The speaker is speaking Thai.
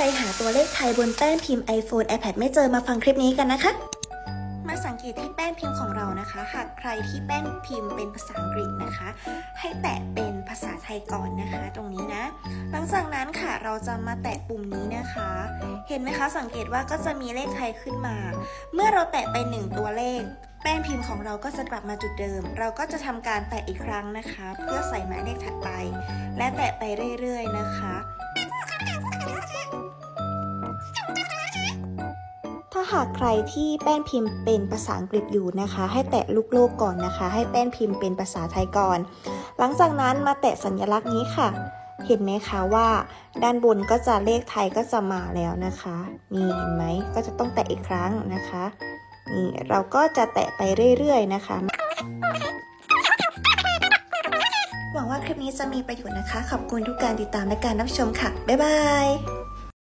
รหาตัวเลขไทยบนแป้นพิมพ์ iPhone iPad ไม่เจอมาฟังคลิปนี้กันนะคะ มาสังเกตที่แป้นพิมพ์ของเรานะคะ หากใครที่แป้นพิมพ์เป็นภาษาอังกฤษนะคะ ให้แตะเป็นภาษาไทยก่อนนะคะ ตรงนี้นะ หลังจากนั้นค่ะเราจะมาแตะปุ่มนี้นะคะ เห็นไหมคะสังเกตว่าก็จะมีเลขไทยขึ้นมา เมื่อเราแตะไปหนึ่งตัวเลขแป้นพิมพ์ของเราก็จะกลับมาจุดเดิม เราก็จะทำการแตะอีกครั้งนะคะ เพื่อใส่หมายเลขถัดไป และแตะไปเรื่อยๆนะคะ หากใครที่แป้นพิมพ์เป็นภาษาอังกฤษอยู่นะคะ ให้แตะลูกโลกก่อนนะคะ ให้แป้นพิมพ์เป็นภาษาไทยก่อน หลังจากนั้นมาแตะสัญลักษณ์นี้ค่ะ เห็นไหมคะว่า ด้านบนก็จะเลขไทยก็จะมาแล้วนะคะ นี่เห็นไหมก็จะต้องแตะอีกครั้งนะคะนี่เราก็จะแตะไปเรื่อยๆนะคะหวังว่าคลิปนี้จะมีประโยชน์นะคะ ขอบคุณทุกการติดตามและการรับชมค่ะ บ๊ายบาย